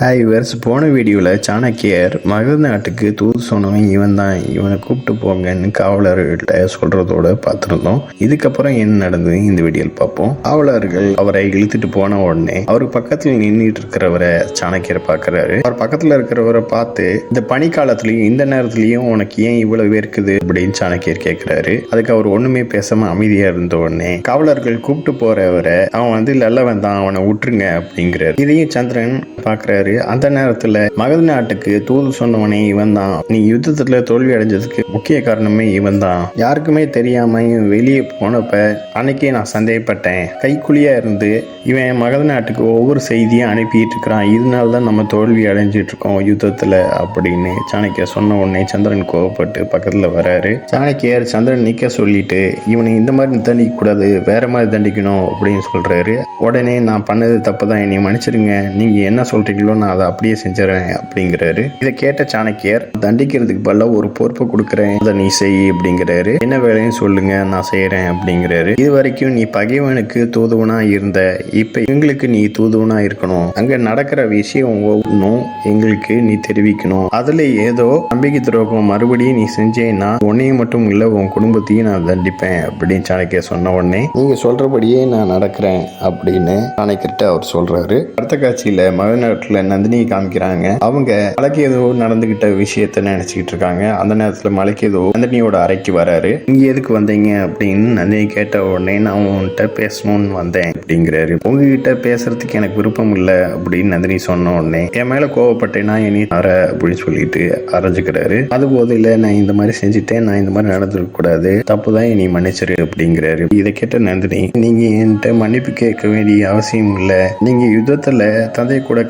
Hi verse போன வீடியோவில் சாணக்கியர் மகத நாட்டுக்கு தூது சொன்னவன் இவன் தான். இவனை கூப்பிட்டு போங்கன்னு காவலர்கள்ட்ட சொல்கிறதோட பார்த்துருந்தோம். இதுக்கப்புறம் என்ன நடந்தது? இந்த வீடியோவில் பார்ப்போம். காவலர்கள் அவரை இழுத்துட்டு போன உடனே அவர் பக்கத்தில் நின்றுட்டு இருக்கிறவரை சாணக்கியர் பார்க்குறாரு. அவர் பக்கத்தில் இருக்கிறவரை பார்த்து இந்த பனிக்காலத்துலேயும் இந்த நேரத்துலையும் உனக்கு ஏன் இவ்வளவு இருக்குது அப்படின்னு சாணக்கியர் கேட்குறாரு அதுக்கு அவர் ஒன்றுமே பேசாமல் அமைதியாக இருந்த உடனே காவலர்கள் கூப்பிட்டு போறவரை அவன் வந்து நல்லவன் தான் அவனை விட்டுருங்க அப்படிங்கிறாரு. இதையும் சந்திரன் பார்க்குறாரு. அந்த நேரத்துல மகத நாட்டுக்கு தூது சொன்னவனே இவன் தான். நீ யுத்தத்துல தோல்வி அடைஞ்சதுக்கு முக்கிய காரணமே இவன் தான். யாருக்குமே தெரியாம இவன் வெளியே போனப்ப அன்னைக்கே நான் சந்தேகப்பட்டேன். கைக்குழியா இருந்து இவன் மகத நாட்டுக்கு ஒவ்வொரு செய்தியும் அனுப்பிட்டு இருக்கிறான். இதனால தான் நம்ம தோல்வி அடைஞ்சிட்டு இருக்கோம் யுத்தத்துல அப்படின்னு சாணக்கியர் சொன்ன உடனே சந்திரன் கோவப்பட்டு பக்கத்துல வராரு. சாணக்கியர் சந்திரன் நிற்க சொல்லிட்டு இவனை இந்த மாதிரி தண்டிக்க கூடாது வேற மாதிரி தண்டிக்கணும் அப்படின்னு சொல்றாரு. உடனே நான் பண்ணது தப்பு தான் என்னை மன்னிச்சிடுங்க நீங்க என்ன சொல்றீங்களோ நான் அதை அப்படியே செஞ்சிடறேன் அப்படிங்கிறாரு. இதை கேட்ட சாணக்கியர் தண்டிக்கிறதுக்கு பதிலாக ஒரு பொறுப்பை கொடுக்குறேன். அதை நீ செய் அப்படிங்கிறாரு. என்ன வேலையும் சொல்லுங்க நான் செய்யறேன் அப்படிங்கிறாரு. இது வரைக்கும் நீ பகைவனுக்கு தூதுவனா இருந்த இப்ப எங்களுக்கு நீ தூதுவனா இருக்கணும். அங்க நடக்கிற விஷயம் ஒன்றும் எங்களுக்கு நீ தெரிவிக்கணும். அதுல ஏதோ நம்பிக்கை துரோகம் மறுபடியும் நீ செஞ்சேன்னா உன்னையும் மட்டும் இல்ல உன் குடும்பத்தையும் நான் தண்டிப்பேன் அப்படின்னு சாணக்கியர் சொன்ன உடனே நீங்க சொல்றபடியே நான் நடக்கிறேன் அப்படின்னு சாணக்கிட்ட அவர் சொல்றாரு. அடுத்த காட்சியில மகநாட்டில் நந்தினியை காமிக்கிறாங்க. அவங்க மலைக்கு ஏதோ நடந்துகிட்ட விஷயத்த நினைச்சுக்கிட்டு இருக்காங்க. அந்த நேரத்துல மலைக்கு ஏதோ நந்தினியோட அறைக்கு வராரு. நீங்க எதுக்கு வந்தீங்க? அப்படின்னு நந்தினி கேட்ட உடனே நான் உன்கிட்ட பேசணும்னு வந்தேன் அப்படிங்கிறாரு. உங்ககிட்ட பேசுறதுக்கு எனக்கு விருப்பம் இல்லை அப்படின்னு நந்தினி சொன்ன உடனே என் மேல கோவப்பட்டேன்னா இனி அற அப்படின்னு சொல்லிட்டு அரைஞ்சுக்கிறாரு. அது இல்லை நான் இந்த மாதிரி செஞ்சுட்டேன் நான் இந்த மாதிரி நடந்துருக்க கூடாது. தப்பு தான் இனி மன்னிச்சிரு அப்படிங்கிறாரு. இதை கேட்ட நந்தினி நீங்க என்கிட்ட மன்னிப்பு கேட்க வேண்டிய அவசியம் இல்லை. நீங்க யுத்தத்துல தந்தை கூட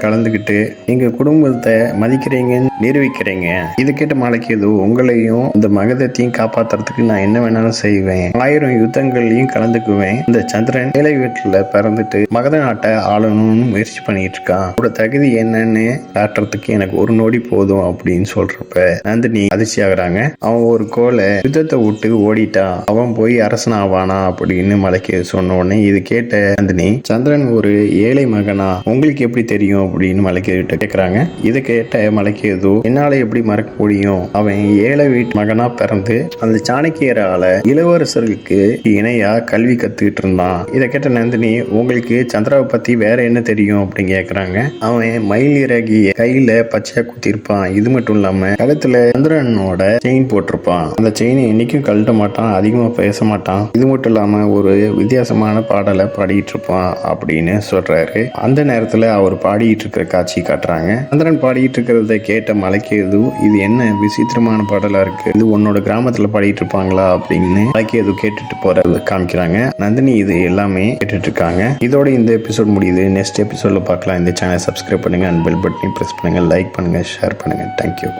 கேட்டு எங்க குடும்பத்தை மதிக்கிறீங்கன்னு நிரூபிக்கிறீங்க. இது கேட்ட மலைக்கு ஏதோ உங்களையும் இந்த மகதத்தையும் காப்பாத்துறதுக்கு நான் என்ன வேணாலும் செய்வேன். ஆயிரம் யுத்தங்கள்லையும் கலந்துக்குவேன். இந்த சந்திரன் ஏழை வீட்டுல பிறந்துட்டு மகத நாட்டை ஆளணும்னு முயற்சி பண்ணிட்டு இருக்கான். அவரோட தகுதி என்னன்னு காட்டுறதுக்கு எனக்கு ஒரு நொடி போதும் அப்படின்னு சொல்றப்ப நந்தினி அதிர்ச்சி ஆகுறாங்க அவன் ஒரு கோலை யுத்தத்தை விட்டு ஓடிட்டான். அவன் போய் அரசன் ஆவானா அப்படின்னு மலைக்கு சொன்ன உடனே இது கேட்ட நந்தினி சந்திரன் ஒரு ஏழை மகனா? உங்களுக்கு எப்படி தெரியும்? அப்படின்னு மலைக்கு கிட்ட இதை கேட்ட மலைக்கு ஏதோ என்னால எப்படி மறக்க முடியும்? அவன் ஏழை வீட்டு மகனா பிறந்து அந்த சாணக்கியரால இளவரசர்களுக்கு இணையா கல்வி கத்துக்கிட்டு இருந்தான். இதை கேட்ட நந்தினி உங்களுக்கு சந்திராவை பத்தி வேற என்ன தெரியும்? அப்படின்னு கேக்குறாங்க. அவன் மயில் இறகிய கையில பச்சையா குத்திருப்பான். இது மட்டும் இல்லாம கழுத்துல சந்திரனோட செயின் போட்டிருப்பான். அந்த செயினை என்னைக்கும் கழட்ட மாட்டான் அதிகமா பேச மாட்டான். இது மட்டும் இல்லாம ஒரு வித்தியாசமான பாடலை பாடிட்டு இருப்பான் அப்படின்னு சொல்றாரு. அந்த நேரத்துல அவர் பாடிட்டு இருக்கிற காட்சி காட்டுறாங்க. சந்திரன் பாடிட்டு இருக்கிறத கேட்ட மலைக்கேது இது என்ன விசித்திரமான பாடலா இருக்கு? இது உன்னோட கிராமத்துல பாடிட்டு இருப்பாங்களா அப்படின்னு மலைக்கேது கேட்டுட்டு போகிறத காமிக்கிறாங்க. நந்தினி இது எல்லாமே கேட்டுட்டு இருக்காங்க. இதோட இந்த எபிசோட் முடியுது. நெக்ஸ்ட் எபிசோட்ல பார்க்கலாம். இந்த சேனல் சப்ஸ்கிரைப் பண்ணுங்க. அண்ட் பெல் பட்டனையும் ப்ரெஸ் பண்ணுங்க. லைக் பண்ணுங்க. ஷேர் பண்ணுங்க. Thank you